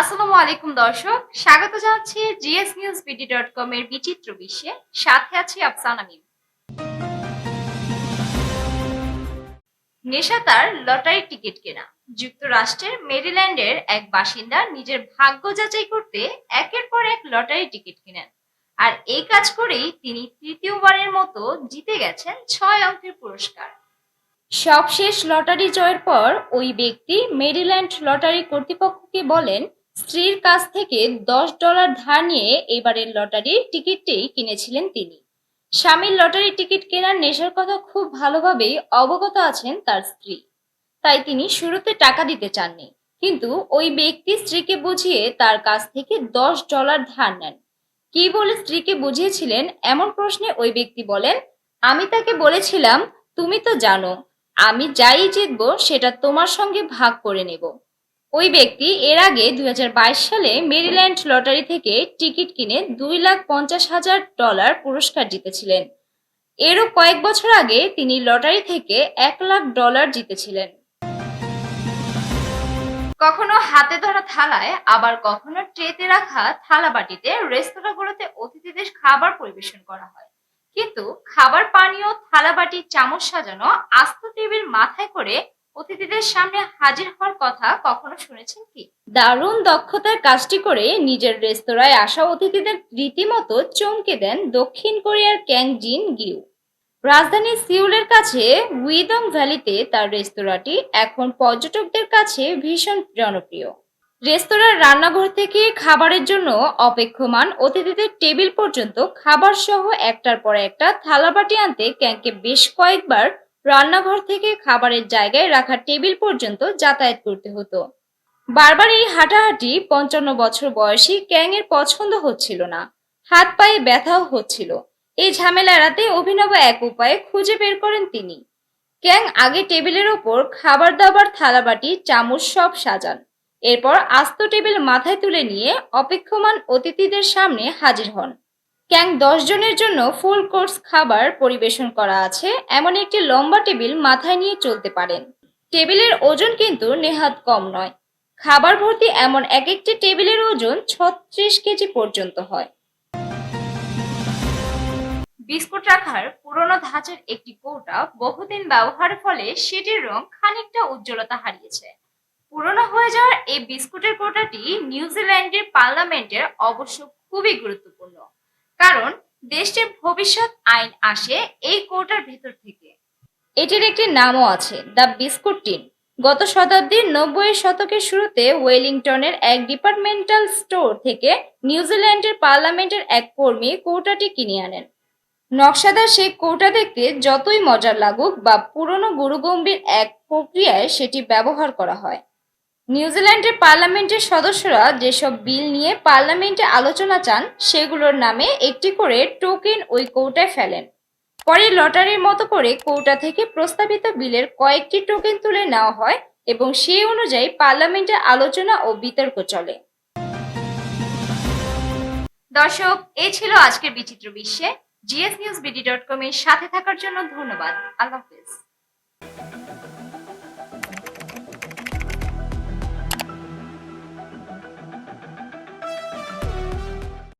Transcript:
আসসালামু আলাইকুম দর্শক। স্বাগত জানাচ্ছি GS news BD dot com এর বিচিত্র বিশ্বে। সাথে আছি আফসানা মিম নেশা তার লটারি টিকিট কেনা। যুক্তরাষ্ট্রের মেরিল্যান্ডের এক বাসিন্দা নিজের ভাগ্য যাচাই করতে একের পর এক লটারি টিকিট কিনেন। আর এই কাজ করেই তিনি তৃতীয়বারের মতো জিতে গেছেন ছয় অঙ্কের পুরস্কার। সবশেষ লটারি জয়ের পর ওই ব্যক্তি মেরিল্যান্ড লটারি কর্তৃপক্ষকে বলেন স্ত্রীর কাছ থেকে দশ ডলার ধার নিয়ে এবারের লটারির টিকিটটি কিনেছিলেন তিনি। স্বামীর লটারি টিকিট কেনার নেশার কথা খুব ভালোভাবেই অবগত আছেন তার স্ত্রী। তাই তিনি শুরুতে টাকা দিতে চাননি, কিন্তু ওই ব্যক্তি স্ত্রীকে বুঝিয়ে তার কাছ থেকে দশ ডলার ধার নেন। কি বলে স্ত্রীকে বুঝিয়েছিলেন এমন প্রশ্নে ওই ব্যক্তি বলেন, আমি তাকে বলেছিলাম, তুমি তো জানো, আমি যাই জিতবো সেটা তোমার সঙ্গে ভাগ করে নেব। ওই ব্যক্তি এর আগে দুই হাজার বাইশ সালে মেরিল্যান্ড লটারি থেকে টিকিট কিনে দুই লাখ পঞ্চাশ হাজার ডলার পুরস্কার জিতেছিলেন। এরও কয়েক বছর আগে তিনি লটারি থেকে এক লাখ ডলার জিতেছিলেন। কখনো হাতে ধরা থালায়, আবার কখনো ট্রেতে রাখা থালা বাটিতে রেস্তোরাঁগুলোতে অতিথিদের খাবার পরিবেশন করা হয়। কিন্তু খাবার পানীয় থালা বাটি চামচ সাজানো আস্ত টেবিল মাথায় করে অতিথিদের সামনে হাজির হওয়ার কথা কখনো শুনেছেন কি? দারুণ দক্ষতার কাজটি করে নিজের রেস্তোরাঁয় আসা অতিথিদের রীতিমতো চমকে দেন দক্ষিণ কোরিয়ার ক্যাং জিন গিউ। রাজধানী সিউলের কাছে উইদং ভ্যালিতে তার রেস্তোরাঁটি এখন পর্যটকদের কাছে ভীষণ জনপ্রিয়। রেস্তোরাঁর রান্নাঘর থেকে খাবারের জন্য অপেক্ষমান অতিথিদের টেবিল পর্যন্ত খাবার সহ একটার পর একটা থালাবাটি আনতে ক্যাংকে বেশ কয়েকবার রান্নাঘর থেকে খাবারের জায়গায় রাখা টেবিল পর্যন্ত যাতায়াত করতে হতো। বারবার এই হাঁটাহাঁটি পঞ্চান্ন বছর বয়সী ক্যাং এর পছন্দ হচ্ছিল না। হাত পায়ে ব্যথাও হচ্ছিল। এই ঝামেলা এড়াতে অভিনব এক উপায়ে খুঁজে বের করেন তিনি। ক্যাং আগে টেবিলের ওপর খাবার দাবার থালাবাটি, চামচ সব সাজান। এরপর আস্ত টেবিল মাথায় তুলে নিয়ে অপেক্ষমান অতিথিদের সামনে হাজির হন। ক্যাং জনের জন্য ফুল কোর্স খাবার পরিবেশন করা আছে। এমন একটি লম্বা টেবিল মাথায় নিয়ে চলতে পারেন। টেবিলের ওজন কিন্তু নেহাত কম নয়। খাবার ভর্তি এমন এক একটি টেবিলের ওজন ছত্রিশ কেজি পর্যন্ত হয়। বিস্কুট রাখার পুরনো ধাঁচের একটি কৌটা বহুদিন ব্যবহারের ফলে সেটির রং খানিকটা উজ্জ্বলতা হারিয়েছে। পুরনো হয়ে যাওয়ার এই বিস্কুটের কৌটাটি নিউজিল্যান্ডের পার্লামেন্টের অবশ্য খুবই গুরুত্বপূর্ণ। কারণ দেশটির ভবিষ্যৎ আইন আসে এই কৌটার ভেতর থেকে। এটির একটি নামও আছে, দ্য বিস্কুট টিন। গত শতাব্দীর নব্বই শতকের শুরুতে ওয়েলিংটনের এক ডিপার্টমেন্টাল স্টোর থেকে নিউজিল্যান্ডের পার্লামেন্টের এক কর্মী কৌটাটি কিনে আনেন। নকশাদার সেই কৌটা দেখতে যতই মজার লাগুক বা পুরনো গুরুগম্ভীর এক প্রক্রিয়ায় সেটি ব্যবহার করা হয়। নিউজিল্যান্ডের পার্লামেন্টের সদস্যরা যেসব বিল নিয়ে পার্লামেন্টে আলোচনা চান, সেগুলোর নামে একটি করে টোকেন ওই কৌটায় ফেলেন। পরে লটারির মতো করে কৌটা থেকে প্রস্তাবিত বিলের কয়েকটি টোকেন তুলে নেওয়া হয় এবং সেই অনুযায়ী পার্লামেন্টে আলোচনা ও বিতর্ক চলে। দর্শক এই ছিল আজকের বিচিত্র বিশ্বে। GS news BD dot com এর সাথে থাকার জন্য ধন্যবাদ। আল্লাহ হাফিজ।